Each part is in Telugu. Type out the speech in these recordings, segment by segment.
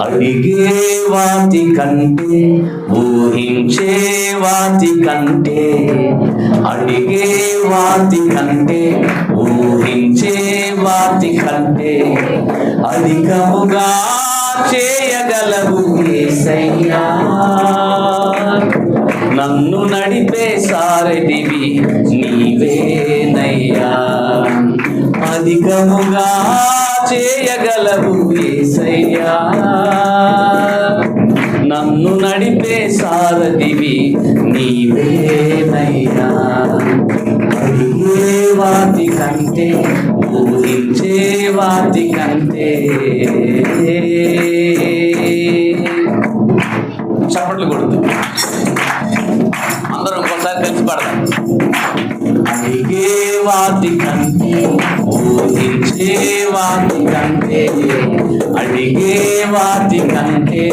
అడిగే వాటి కంటే ఊహించే వాటి కంటే అడిగే వాటి కంటే ఊహించే వాటి కంటే అధికముగా చేయగలవు యేసయ్యా నన్ను నడిపే సారథివి నీవేనయ్యా. అధికముగా చేయగలవు ఏసయ్యా. నన్ను నడిపే సారథివి నీవేనయ్యా. అడిగే వాటి కంటే ఊహించే వాటి కంటే. చప్పట్లు కొడుతూ. అందరం ఒకసారి కలిసి పడదాం. అడిగే వాటి కంటే వాటి కంటే అడిగే వాటి కంటే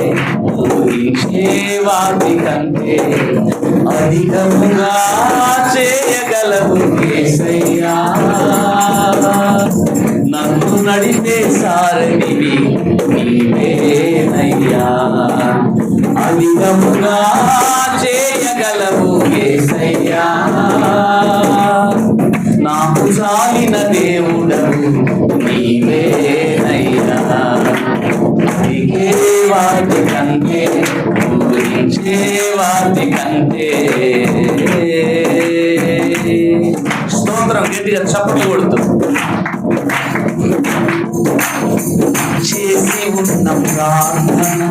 ఊహించే వాటి కంటే అధికముగా చేయగలవు యేసయ్యా నన్ను నడిపే సారథివి నీవేనయ్యా అధికముగా చేయగలవు యేసయ్యా నాకు చాలిన దేవుడవు నీవేనయ్యా అడిగే వాటి కంటే పూరించే వాటి కంటే స్తోత్రం గట్టిగా చప్పట్లు కొడుతూ. చేసి ఉన్న ప్రార్థన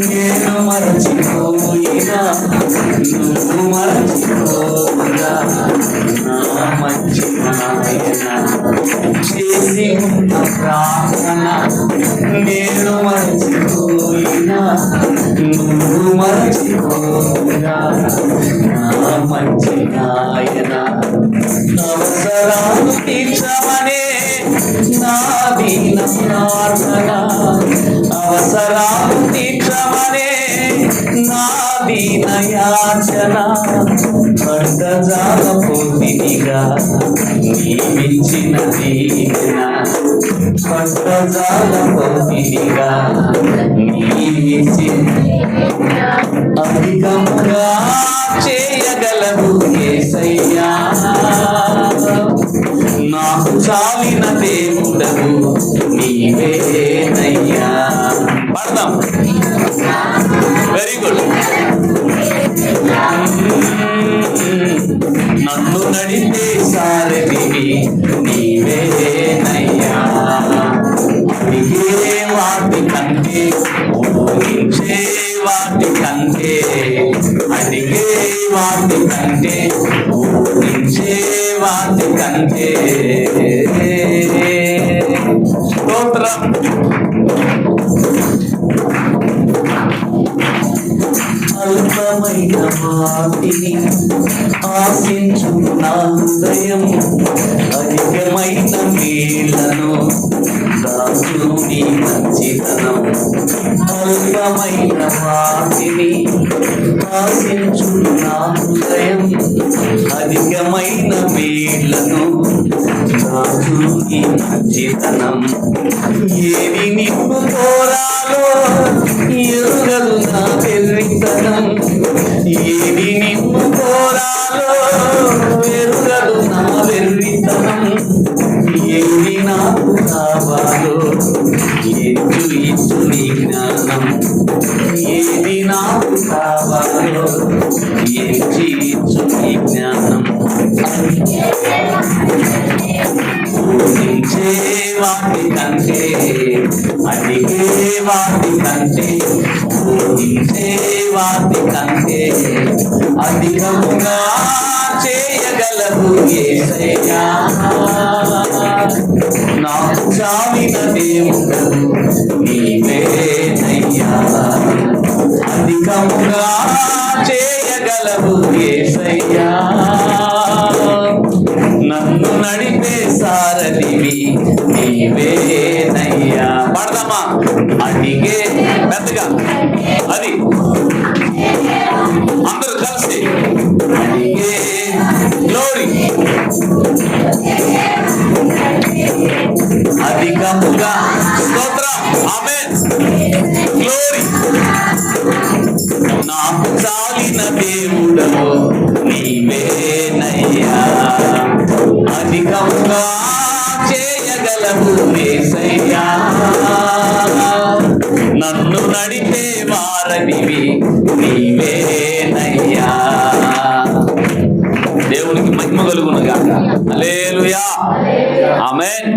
నేను మరచి ప్రార్థన. నేను మరచిపోయినా నువ్వు మరచిపోయినా. నా మంచి నాయన అవసరాలు తీర్చమనే నా దీన ప్రార్థన అవసరాలు తీర్చమనే నా దీన భర్తజాల పొందినిగా నీవించిన దీన భర్తజాల పొందినిగా నీవించిన అధికముగా చేయగలవు యేసయ్యా నాకు చాలు పడదాం వెరీ గుడ్ నన్ను నడిపే సారథివి నీవేనయ్యా అడిగే వాటి కంటే ఊహించే వాటి కంటే అడిగే వాటి కంటే ఊహించే వాటి కంటే. స్తోత్రం. అల్పమైన వాటిని ఆశించు హృదయం అధికమైన మేలను దాచుని మంచితనం అల్పమైన వాటిని ఆశించు హృదయం అధికమైన మేలను దాచుని మంచితనం ఏది ఏది నాకు కావాలో ఎచ్చు ఇచ్చు నీ జ్ఞానం. ఏది నాకు కావాలో ఎచ్చి ఇచ్చు నీ జ్ఞానం. ఊహించే వాటి కంటే అడిగే వాటి కంటే వాటి కంటే అధికముగా చేయగలవు నాకు చాలిన దేవుడు నీవేనయ్యా అధికముగా చేయగలవు యేసయ్యా నన్ను నడిపే సారథివి నీవేనయ్యా పడదామా అడిగే పెద్దగా అది అందరూ కలిసి అడిగే గ్లోరీ అధికముగా స్తోత్రం ఆమె చాలిన దేవుడవు నీవేనయ్యా అధికంగా చేయగలవు ఏసయ్యా నన్ను నడిపే వారనివి నీవేనయ్యా దేవునికి మహిమ కలుగును గాక హల్లెలూయా. ఆమేన్